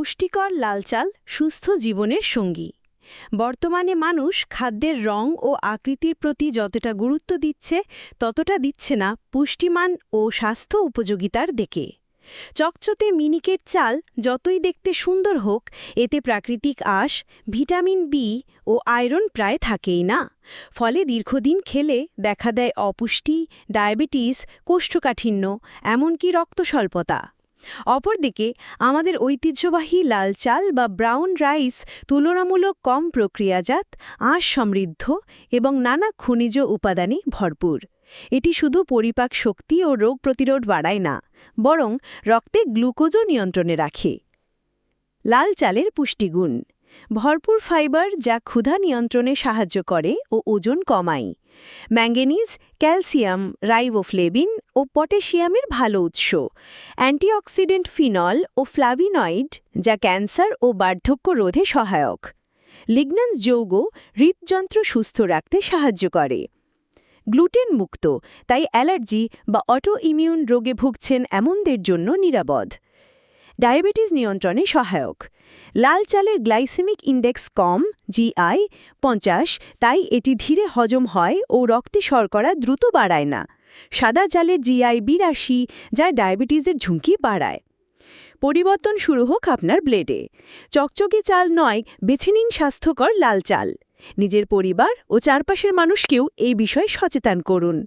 পুষ্টিকর লাল চাল সুস্থ জীবনের সঙ্গী। বর্তমানে মানুষ খাদ্যের রং ও আকৃতির প্রতি যতটা গুরুত্ব দিচ্ছে, ততটা দিচ্ছে না পুষ্টিমান ও স্বাস্থ্য উপযোগিতার দিকে। চকচতে মিনিকেট চাল যতই দেখতে সুন্দর হোক, এতে প্রাকৃতিক আঁশ, ভিটামিন বি ও আয়রন প্রায় থাকেই না। ফলে দীর্ঘদিন খেলে দেখা দেয় অপুষ্টি, ডায়াবেটিস, কোষ্ঠকাঠিন্য, এমনকি রক্তস্বল্পতা। অপরদিকে, আমাদের ঐতিহ্যবাহী লাল চাল বা ব্রাউন রাইস তুলনামূলক কম প্রক্রিয়াজাত, আঁশ সমৃদ্ধ এবং নানা খনিজ উপাদানে ভরপুর। এটি শুধু পরিপাক শক্তি ও রোগ প্রতিরোধ বাড়ায় না, বরং রক্তে গ্লুকোজও নিয়ন্ত্রণে রাখে। লাল চালের পুষ্টিগুণ ভরপুর ফাইবার যা ক্ষুধা নিয়ন্ত্রণে সাহায্য করে ও ওজন কমায়। ম্যাঙ্গানিজ, ক্যালসিয়াম, রাইবোফ্লেভিন ও পটাশিয়ামের ভালো উৎস। অ্যান্টিঅক্সিডেন্ট ফিনল ও ফ্লাভিনয়েড যা ক্যান্সার ও বার্ধক্য রোধে সহায়ক। লিগন্যান্স যৌগ হৃদযন্ত্র সুস্থ রাখতে সাহায্য করে। গ্লুটেন মুক্ত তাই অ্যালার্জি বা অটো ইমিউন রোগে ভুগছেন এমনদের জন্য নিরাপদ। ডায়াবেটিস নিয়ন্ত্রণে সহায়ক। লাল চালের গ্লাইসেমিক ইন্ডেক্স কম জিআই পঞ্চাশ, তাই এটি ধীরে হজম হয় ও রক্তে শর্করা দ্রুত বাড়ায় না। সাদা চালের জিআই বিরাশি, যা ডায়াবেটিসের ঝুঁকি বাড়ায়। পরিবর্তন শুরু হোক আপনার ব্লেডে। চকচকে চাল নয়, বেছে নিন স্বাস্থ্যকর লাল চাল। নিজের পরিবার ও চারপাশের মানুষকেও এই বিষয়ে সচেতন করুন।